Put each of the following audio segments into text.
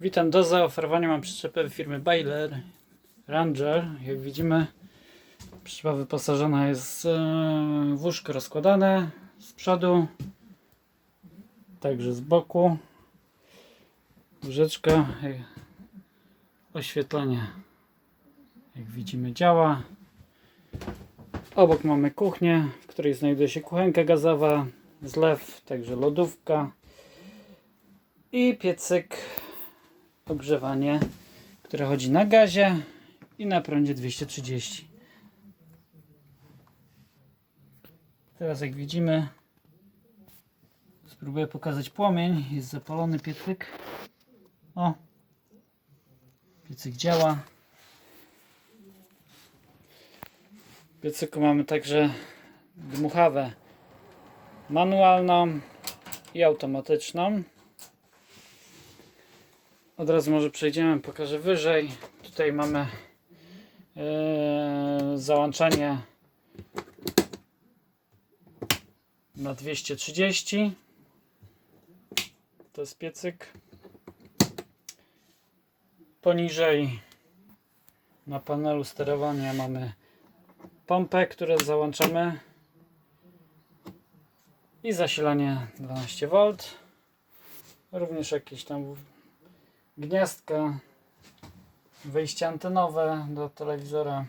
Witam, do zaoferowania mam przyczepę firmy Baylor Ranger. Jak widzimy, przyczepa wyposażona jest e, w łóżko rozkładane z przodu, także z boku. Łóżeczka, e, oświetlenie, jak widzimy, działa. Obok mamy kuchnię, w której znajduje się kuchenka gazowa, zlew, także lodówka i piecyk ogrzewanie, które chodzi na gazie i na prądzie 230. Teraz jak widzimy spróbuję pokazać płomień. Jest zapalony piecyk. O! Piecyk działa. W piecyku mamy także dmuchawę manualną i automatyczną. Od razu może przejdziemy, pokażę wyżej. Tutaj mamy e, załączanie na 230. To jest piecyk. Poniżej na panelu sterowania mamy pompę, które załączamy i zasilanie 12V. Również jakieś tam gniazdka, wyjście antenowe do telewizora.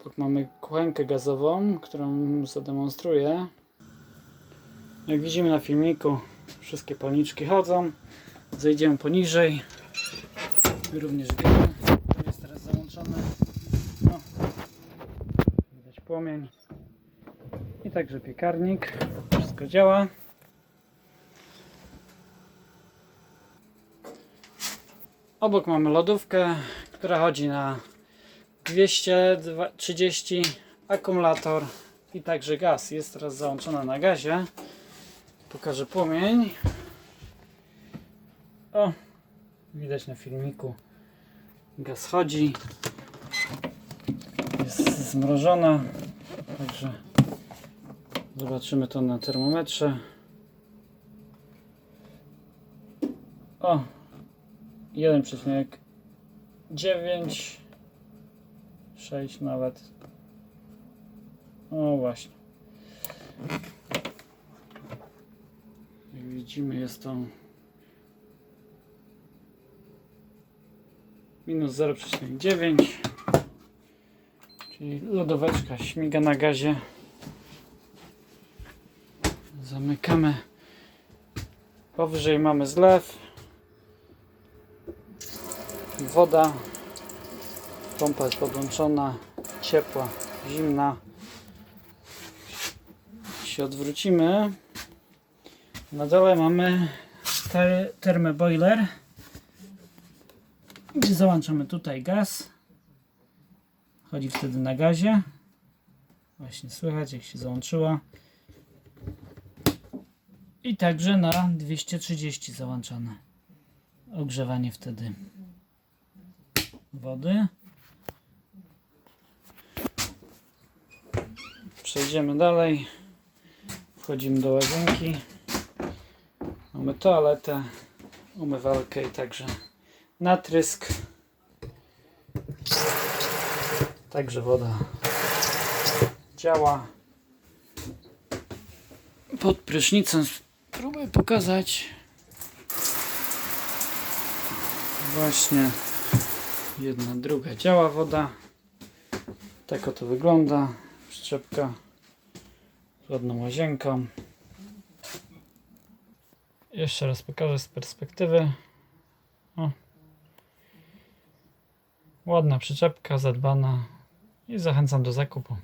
Obok mamy kuchenkę gazową, którą zademonstruję. Jak widzimy na filmiku, wszystkie palniczki chodzą. Zejdziemy poniżej. Również wiemy, to jest teraz załączone. No. Widać płomień. I także piekarnik. Wszystko działa. Obok mamy lodówkę, która chodzi na 230 akumulator i także gaz. Jest teraz załączona na gazie. Pokażę płomień. O, widać na filmiku. Gaz chodzi. Jest zmrożona. Także zobaczymy to na termometrze. O, 1,9 6 nawet. O właśnie. Jak widzimy jest to minus 0,9 czyli lodóweczka śmiga na gazie. Zamykamy. Powyżej mamy zlew woda pompa jest podłączona ciepła, zimna. Się odwrócimy. Na dole mamy ter termoboiler gdzie załączamy tutaj gaz. Chodzi wtedy na gazie. Właśnie słychać jak się załączyła i także na 230 załączone ogrzewanie wtedy wody. Przejdziemy dalej. Wchodzimy do łazienki. Mamy toaletę, umywalkę i także natrysk. Także woda działa. Pod prysznicem spróbuję pokazać. Właśnie jedna, druga działa woda. Tak oto wygląda przyczepka z ładną łazienką. Jeszcze raz pokażę z perspektywy. O. Ładna przyczepka, zadbana i zachęcam do zakupu.